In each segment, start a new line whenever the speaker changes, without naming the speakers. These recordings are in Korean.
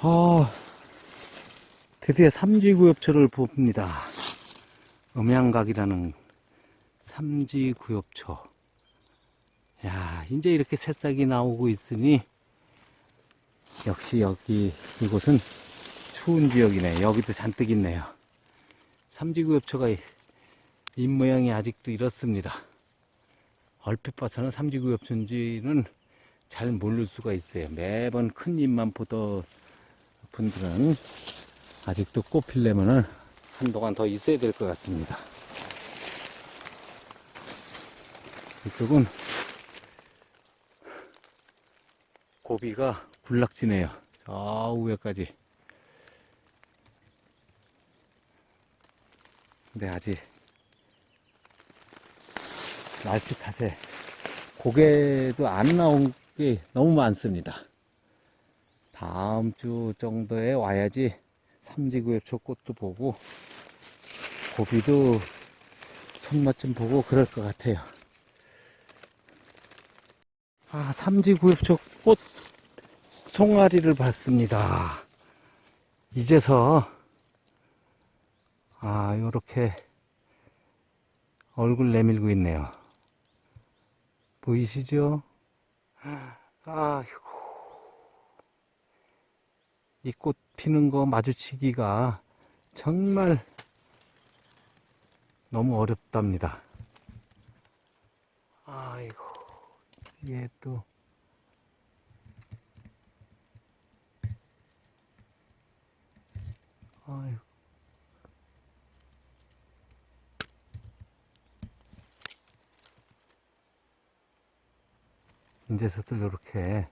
아, 드디어 삼지구엽초를 봅니다. 음양각이라는 삼지구엽초. 야, 이제 이렇게 새싹이 나오고 있으니, 역시 여기, 이곳은 추운 지역이네. 여기도 잔뜩 있네요. 삼지구엽초가 잎 모양이 아직도 이렇습니다. 얼핏 봐서는 삼지구엽초인지는 잘 모를 수가 있어요. 매번 큰 잎만 보던 분들은 아직도 꽃 필려면은 한동안 더 있어야 될 것 같습니다. 이쪽은 고비가 군락지네요. 저 위에까지. 근데 아직 날씨 탓에 고개도 안 나온 게 너무 많습니다. 다음 주 정도에 와야지 삼지구의 초꽃도 보고 고비도 손맛 좀 보고 그럴 것 같아요. 아, 삼지구엽초 꽃 송아리를 봤습니다. 이제서 아, 요렇게 얼굴 내밀고 있네요. 보이시죠? 아이고. 이 꽃 피는 거 마주치기가 정말 너무 어렵답니다. 아이고, 얘 또. 아이고. 이제서도 이렇게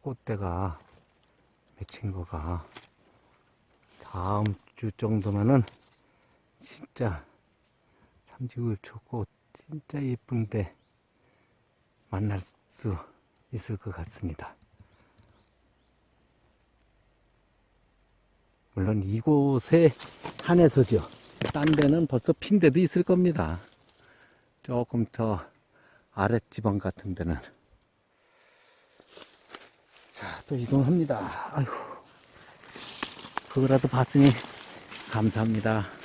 꽃대가 맺힌 거가 다음 주 정도면은 진짜 삼지구엽초꽃 진짜 예쁜데 만날 수 있을 것 같습니다. 물론 이곳에 한해서죠. 딴 데는 벌써 핀 데도 있을 겁니다. 조금 더 아랫지방 같은 데는. 자, 또 이동합니다. 아이고. 그거라도 봤으니 감사합니다.